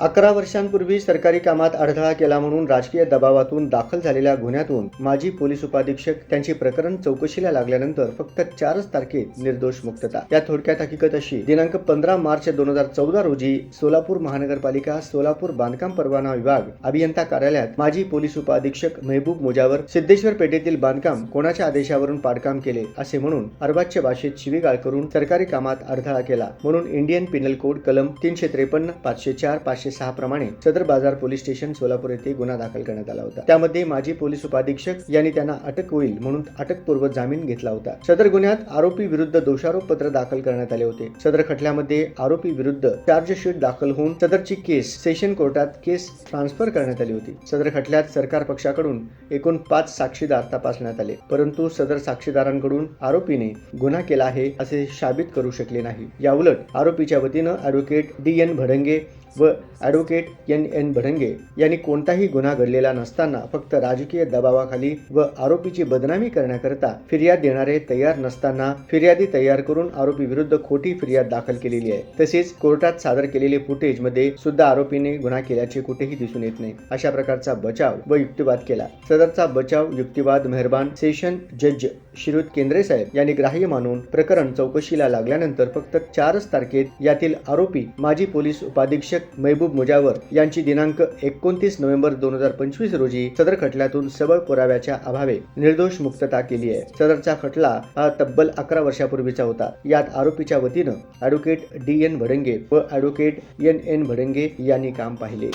अकरा वर्षांपूर्वी सरकारी कामात अडथळा केला म्हणून राजकीय दबावातून दाखल झालेल्या गुन्ह्यातून माजी पोलीस उपाधीक्षक त्यांची प्रकरण चौकशीला लागल्यानंतर फक्त चारच तारखेत निर्दोष मुक्तता. या थोडक्यात हकीकत अशी दिनांक पंधरा मार्च दोन हजार चौदा रोजी सोलापूर महानगरपालिका सोलापूर बांधकाम परवाना विभाग अभियंता कार्यालयात माजी पोलीस उपाधीक्षक मेहबूब मुजावर सिद्धेश्वर पेठेतील बांधकाम कोणाच्या आदेशावरून पाडकाम केले असे म्हणून अरबाजच्या भाषेत शिवीगाळ करून सरकारी कामात अडथळा केला. म्हणून इंडियन पिनल कोड कलम तीनशे त्रेपन्न पाचशे चार पाचशे सहा प्रमाणे सदर बाजार पोलीस स्टेशन सोलापूर येथे गुन्हा दाखल करण्यात आला होता. त्यामध्ये माजी पोलीस उपाधीक्षक यांनी त्यांना अटक होईल म्हणून अटकपूर्व जामीन घेतला होता. सदर गुन्ह्यात आरोपी विरुद्ध दोषारोप पत्र दाखल करण्यात आले होते. सदर खटल्यामध्ये आरोपी विरुद्ध चार्जशीट दाखल होऊन सदरची केस सेशन कोर्टात केस ट्रान्सफर करण्यात आली होती. सदर खटल्यात सरकार पक्षाकडून एकूण पाच साक्षीदार तपासण्यात आले. परंतु सदर साक्षीदारांकडून आरोपीने गुन्हा केला आहे असे साबित करू शकले नाही. याउलट आरोपीच्या वतीनं ॲडव्होकेट डी एन भडंगे व ॲडव्होकेट एन एन भडंगे यांनी कोणताही गुन्हा घडलेला नसताना फक्त राजकीय दबावाखाली व आरोपीची बदनामी करण्याकरता फिर्याद देणारे तयार नसताना फिर्यादी तयार करून आरोपी विरुद्ध खोटी फिर्याद दाखल केलेली आहे. तसेच कोर्टात सादर केलेले फुटेजमध्ये सुद्धा आरोपीने गुन्हा केल्याचे कुठेही दिसून येत नाही. अशा प्रकारचा बचाव व युक्तिवाद केला. सदरचा बचाव युक्तिवाद मेहरबान सेशन जज शिरुत केंद्रे साहेब यांनी ग्राह्य मानून प्रकरण चौकशीला लागल्यानंतर फक्त चारच तारखेत यातील आरोपी माजी पोलीस उपाधीक्षक महबूब मुजावर यांची दिनांक एकोणतीस नोव्हेंबर दोन हजार पंचवीस रोजी सदर खटल्यातून सबळ पुराव्याच्या अभावे निर्दोष मुक्तता केली आहे. सदरचा खटला हा तब्बल अकरा वर्षापूर्वीचा होता. यात आरोपीच्या वतीनं ॲडव्होकेट डी एन भडंगे व ॲडव्होकेट एन एन भडंगे यांनी काम पाहिले.